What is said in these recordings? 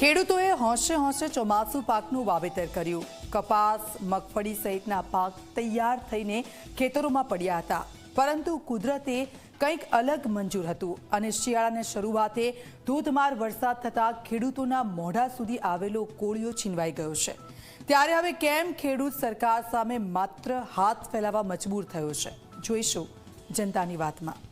ખેડૂતોએ હોંશે હોંશે ચોમાસુ પાકનું વાવેતર કર્યું. કપાસ, મગફળી સહિતના પાક તૈયાર થઈને ખેતરોમાં પડ્યા હતા. પરંતુ કુદરતે કંઈક અલગ મંજૂર હતું અને શિયાળાની શરૂઆતે ધોધમાર વરસાદ થતાં ખેડૂતોના મોઢા સુધી આવેલો કોળિયો છીનવાઈ ગયો છે. ત્યારે હવે કેમ ખેડૂત સરકાર સામે માત્ર હાથ ફેલાવવા મજબૂર થયો છે? જોઈશું જનતાની વાતમાં.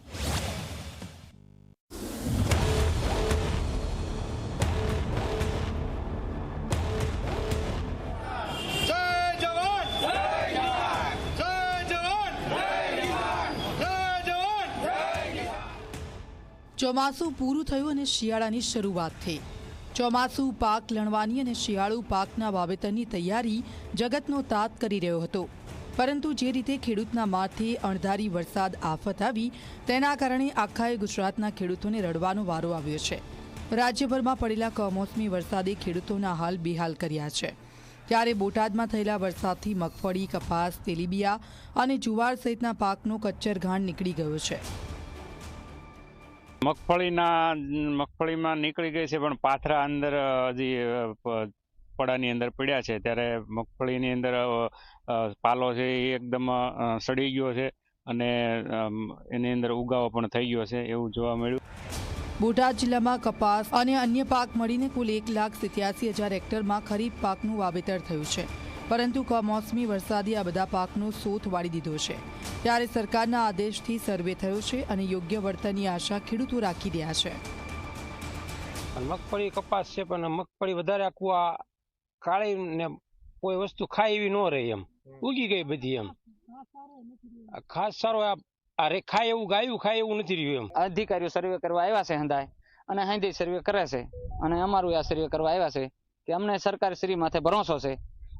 ચોમાસું પૂરું થયું અને શિયાળાની શરૂઆત થઈ. ચોમાસું પાક લણવાની અને શિયાળુ પાકના વાવેતરની તૈયારી જગતનો તાત કરી રહ્યો હતો. પરંતુ જે રીતે ખેડૂતના માથે અણધારી વરસાદ આફત આવી, તેના કારણે આખાએ ગુજરાતના ખેડૂતોને રડવાનો વારો આવ્યો છે. રાજ્યભરમાં પડેલા કમોસમી વરસાદે ખેડૂતોના હાલ બેહાલ કર્યા છે. ત્યારે બોટાદમાં થયેલા વરસાદથી મગફળી, કપાસ, તેલીબિયા અને જુવાર સહિતના પાકનો કચ્ચર ઘાણ નીકળી ગયો છે. મગફળીના, મગફળીમાં નીકળી ગઈ છે, પણ પાથરા અંદર હજી પડાની અંદર પડ્યા છે. ત્યારે મગફળીની અંદર પાલો છે એ એકદમ સડી ગયો છે અને એની અંદર ઉગાવો પણ થઈ ગયો છે એવું જોવા મળ્યું. બોટાદ જિલ્લામાં કપાસ અને અન્ય પાક મળીને કુલ એક લાખ સિત્યાસી હજાર હેક્ટરમાં ખરીફ પાકનું વાવેતર થયું છે. પરંતુ કમોસમી વરસાદે આ બધા પાકનો સોથ વાળી દીધો છે. ત્યારે સરકારના આદેશથી સર્વે થયો છે અને યોગ્ય વળતરની આશા ખેડૂતો રાખી રહ્યા છે. મગફળી કપાસ છે પણ મગફળી વધારે આખું આ કાળી ને કોઈ વસ્તુ ખાય એવી ન રહી એમ. ઉગી ગઈ બધી એમ. ખાસ સારો આ રેખાય ખાય એવું ગાયું ખાય એવું નથી રહ્યું એમ. અધિકારીઓ સર્વે કરવા આવ્યા છે હંધાય. અને હાંધી સર્વે કરે છે. અને અમારું આ સર્વે કરવા આવ્યા છે કે અમને સરકાર શ્રી માથે ભરોસો છે.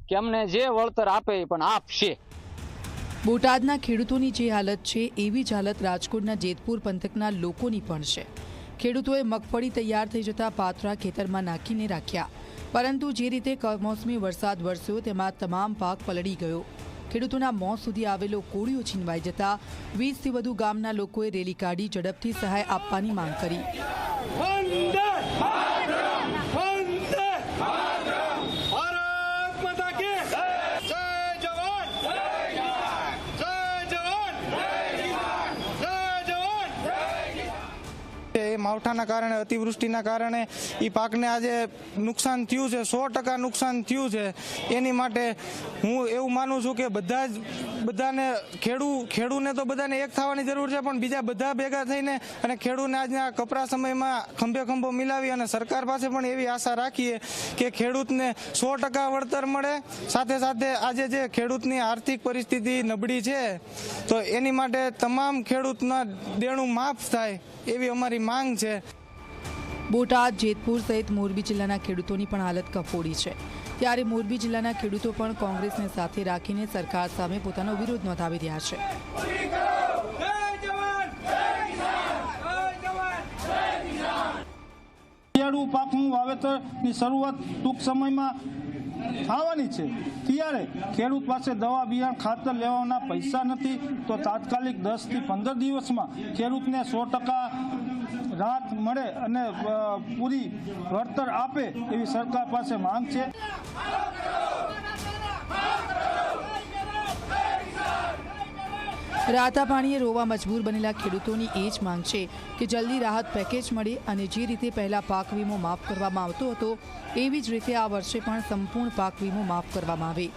કે અમને જે વળતર આપે એ પણ આપશે. બોટાદના ખેડૂતોની જે હાલત છે એવી જ હાલત રાજકોટના જેતપુર પંથકના લોકોની પણ છે. ખેડૂતોએ મગફળી તૈયાર થઈ જતા પાથરા ખેતરમાં નાખીને રાખ્યા. પરંતુ જે રીતે કમોસમી વરસાદ વરસ્યો તેમાં તમામ પાક પલળી ગયો. ખેડૂતોના મોં સુધી આવેલો કોળીઓ છીનવાઈ જતા વીસથી વધુ ગામના લોકોએ રેલી કાઢી ઝડપથી સહાય આપવાની માંગ કરી. માવઠાના કારણે, અતિવૃષ્ટિના કારણે એ પાકને આજે નુકસાન થયું છે, સો ટકા નુકસાન થયું છે. એની માટે હું એવું માનું છું કે બધા જ બધાને ખેડૂ, ખેડૂને તો બધાને એક થવાની જરૂર છે, પણ બીજા બધા ભેગા થઈને અને ખેડૂને આજના કપરા સમયમાં ખંભે ખંભો મિલાવી અને સરકાર પાસે પણ એવી આશા રાખીએ કે ખેડૂતને સો ટકા વળતર મળે. સાથે સાથે આજે જે ખેડૂતની આર્થિક પરિસ્થિતિ નબળી છે, તો એની માટે તમામ ખેડૂતના દેણું માફ થાય એવી અમારી માંગ છે. બોટાદ, જેતપુર સહિત મોરબી જિલ્લાના ખેડૂતોની પણ હાલત કફોડી છે. ત્યારે મોરબી જિલ્લાના ખેડૂતો પણ કોંગ્રેસને સાથે રાખીને સરકાર સામે પોતાનો વિરોધ નોંધાવી રહ્યા છે. શિયાળુ પાકનું વાવેતરની શરૂઆત ટૂંક સમયમાં થવાની છે. ત્યારે ખેડૂત પાસે દવા બિયારણ ખાતર લેવાના પૈસા નથી. તો તાત્કાલિક દસથી પંદર દિવસમાં ખેડૂતને સો ટકા રાહત મળે અને પૂરી વળતર આપે એવી સરકાર પાસે માંગ છે. રાતા પાણીએ રોવા મજબૂર બનેલા ખેડૂતોની એ જ માંગ છે કે જલ્દી રાહત પેકેજ મળે અને જે રીતે પહેલા પાક વીમો માફ કરવામાં આવતો હતો, એવી જ રીતે આ વર્ષે પણ સંપૂર્ણ પાક વીમો માફ કરવામાં આવે.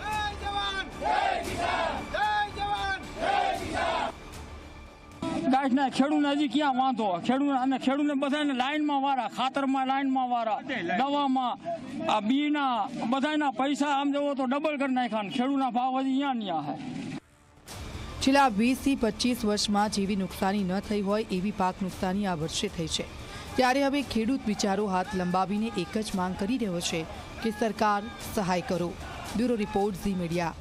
ગાયના ખેડૂને હજી ક્યાં વાંધો? ખેડૂત અને ખેડૂતને બધાને લાઈનમાં વારા, ખાતરમાં લાઈનમાં વાળા દવામાં, આ બીના બધાના પૈસા આમ જવો તો ડબલ કરી નાખ્યા ખેડૂતના ભાવ હજી અહીંયા ન્યા હે. છેલ્લા વીસથી પચીસ વર્ષમાં જેવી નુકસાની ન થઈ હોય એવી પાક નુકસાની આ વર્ષે થઈ છે. ત્યારે હવે ખેડૂત વિચારો હાથ લંબાવીને એક જ માંગ કરી રહ્યો છે કે સરકાર સહાય કરો. Bureau report Zee Media.